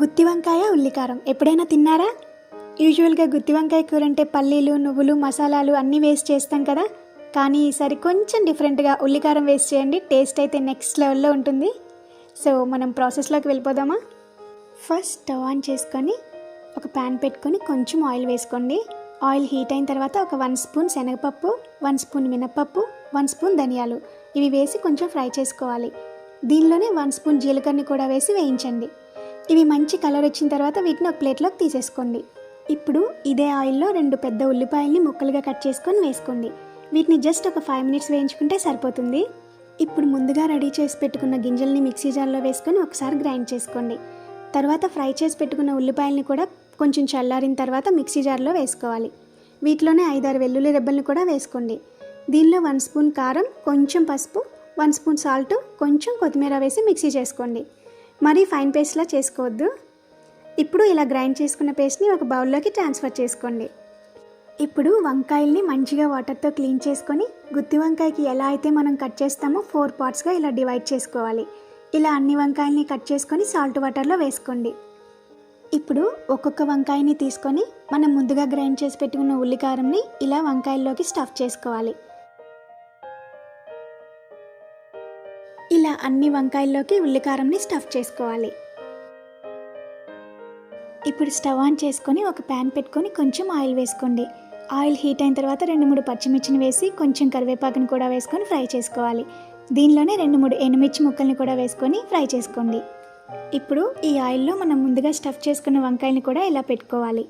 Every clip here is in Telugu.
గుత్తి వంకాయ ఉల్లికారం. ఎప్పుడైనా తిన్నారా? యూజువల్గా గుత్తి వంకాయ కూర అంటే పల్లీలు నువ్వులు మసాలాలు అన్నీ వేస్ట్ చేస్తాం కదా. కానీ ఈసారి కొంచెం డిఫరెంట్గా ఉల్లికారం వేస్ట్ చేయండి. టేస్ట్ అయితే నెక్స్ట్ లెవెల్లో ఉంటుంది. సో మనం ప్రాసెస్లోకి వెళ్ళిపోదామా? ఫస్ట్ స్టవ్ ఆన్ చేసుకొని ఒక ప్యాన్ పెట్టుకొని కొంచెం ఆయిల్ వేసుకోండి. ఆయిల్ హీట్ అయిన తర్వాత ఒక వన్ స్పూన్ శనగపప్పు వన్ స్పూన్ మినప్పప్పు వన్ స్పూన్ ధనియాలు. ఇవి వేసి కొంచెం ఫ్రై చేసుకోవాలి. దీనిలోనే వన్ స్పూన్ జీలకర్రని కూడా వేసి వేయించండి. ఇవి మంచి కలర్ వచ్చిన తర్వాత వీటిని ఒక ప్లేట్లోకి తీసేసుకోండి. ఇప్పుడు ఇదే ఆయిల్లో రెండు పెద్ద ఉల్లిపాయల్ని ముక్కలుగా కట్ చేసుకొని వేసుకోండి. వీటిని జస్ట్ ఒక ఫైవ్ మినిట్స్ వేయించుకుంటే సరిపోతుంది. ఇప్పుడు ముందుగా రెడీ చేసి పెట్టుకున్న గింజల్ని మిక్సీ జార్లో వేసుకొని ఒకసారి గ్రైండ్ చేసుకోండి. తర్వాత ఫ్రై చేసి పెట్టుకున్న ఉల్లిపాయల్ని కూడా కొంచెం చల్లారిన తర్వాత మిక్సీ జార్లో వేసుకోవాలి. వీటిలోనే ఐదారు వెల్లుల్లి రెబ్బల్ని కూడా వేసుకోండి. దీనిలో వన్ స్పూన్ కారం కొంచెం పసుపు వన్ స్పూన్ సాల్ట్ కొంచెం కొత్తిమీర వేసి మిక్సీ చేసుకోండి. మరీ ఫైన్ పేస్ట్లా చేసుకోవద్దు. ఇప్పుడు ఇలా గ్రైండ్ చేసుకున్న పేస్ట్ని ఒక బౌల్లోకి ట్రాన్స్ఫర్ చేసుకోండి. ఇప్పుడు వంకాయల్ని మంచిగా వాటర్తో క్లీన్ చేసుకొని గుత్తి వంకాయకి ఎలా అయితే మనం కట్ చేస్తామో ఫోర్ పార్ట్స్గా ఇలా డివైడ్ చేసుకోవాలి. ఇలా అన్ని వంకాయల్ని కట్ చేసుకొని సాల్ట్ వాటర్లో వేసుకోండి. ఇప్పుడు ఒక్కొక్క వంకాయని తీసుకొని మనం ముందుగా గ్రైండ్ చేసి పెట్టుకున్న ఉల్లికారంని ఇలా వంకాయల్లోకి స్టఫ్ చేసుకోవాలి. అన్ని వంకాయల్లోకి ఉల్లికారంని స్టఫ్ చేసుకోవాలి. ఇప్పుడు స్టవ్ ఆన్ చేసుకొని ఒక ప్యాన్ పెట్టుకొని కొంచెం ఆయిల్ వేసుకోండి. ఆయిల్ హీట్ అయిన తర్వాత రెండు మూడు పచ్చిమిర్చిని వేసి కొంచెం కరివేపాకుని కూడా వేసుకొని ఫ్రై చేసుకోవాలి. దీనిలోనే రెండు మూడు ఎండుమిర్చి ముక్కల్ని కూడా వేసుకొని ఫ్రై చేసుకోండి. ఇప్పుడు ఈ ఆయిల్లో మనం ముందుగా స్టఫ్ చేసుకున్న వంకాయని కూడా ఇలా పెట్టుకోవాలి.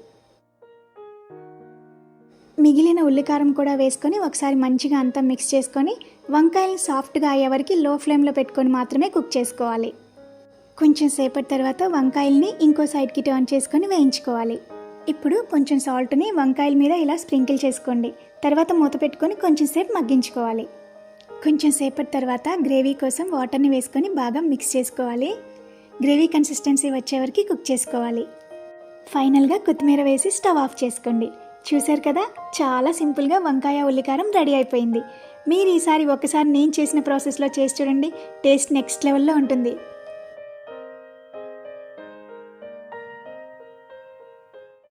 మిగిలిన ఉల్లికారం కూడా వేసుకొని ఒకసారి మంచిగా అంతా మిక్స్ చేసుకొని వంకాయలు సాఫ్ట్గా అయ్యే వరకు లో ఫ్లేమ్లో పెట్టుకొని మాత్రమే కుక్ చేసుకోవాలి. కొంచెం సేపటి తర్వాత వంకాయల్ని ఇంకో సైడ్కి టర్న్ చేసుకొని వేయించుకోవాలి. ఇప్పుడు కొంచెం సాల్ట్ని వంకాయల మీద ఇలా స్ప్రింకిల్ చేసుకోండి. తర్వాత మూత పెట్టుకొని కొంచెం సేపు మగ్గించుకోవాలి. కొంచెం సేపటి తర్వాత గ్రేవీ కోసం వాటర్ని వేసుకొని బాగా మిక్స్ చేసుకోవాలి. గ్రేవీ కన్సిస్టెన్సీ వచ్చే వరకు కుక్ చేసుకోవాలి. ఫైనల్గా కొత్తిమీర వేసి స్టవ్ ఆఫ్ చేసుకోండి. చూశారు కదా? చాలా సింపుల్గా వంకాయ ఉల్లికారం రెడీ అయిపోయింది. మీరు ఈసారి ఒకసారి నేను చేసిన ప్రాసెస్లో చేసి చూడండి. టేస్ట్ నెక్స్ట్ లెవెల్లో ఉంటుంది.